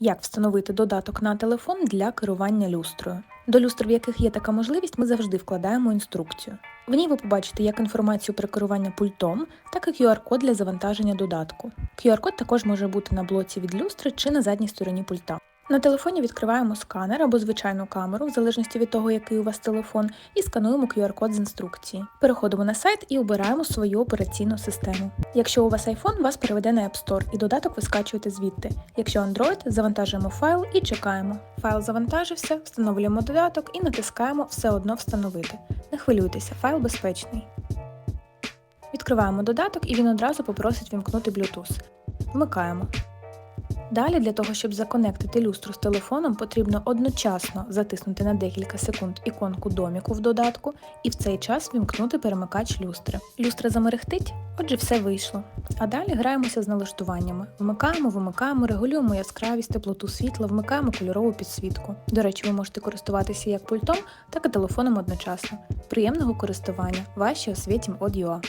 Як встановити додаток на телефон для керування люстрою? До люстр, в яких є така можливість, ми завжди вкладаємо інструкцію. В ній ви побачите як інформацію про керування пультом, так і QR-код для завантаження додатку. QR-код також може бути на блоці від люстри чи на задній стороні пульта. На телефоні відкриваємо сканер або звичайну камеру, в залежності від того, який у вас телефон, і скануємо QR-код з інструкції. Переходимо на сайт і обираємо свою операційну систему. Якщо у вас iPhone, вас переведе на App Store, і додаток ви скачуєте звідти. Якщо Android, завантажуємо файл і чекаємо. Файл завантажився, встановлюємо додаток і натискаємо Все одно встановити. Не хвилюйтеся, файл безпечний. Відкриваємо додаток і він одразу попросить вімкнути Bluetooth. Вмикаємо. Далі для того, щоб законектити люстру з телефоном, потрібно одночасно затиснути на декілька секунд іконку доміку в додатку і в цей час вімкнути перемикач люстри. Люстра замерехтить, отже, все вийшло. А далі граємося з налаштуваннями. Вмикаємо, вимикаємо, регулюємо яскравість, теплоту світла, вмикаємо кольорову підсвітку. До речі, ви можете користуватися як пультом, так і телефоном одночасно. Приємного користування! Ваші освітім Од.ua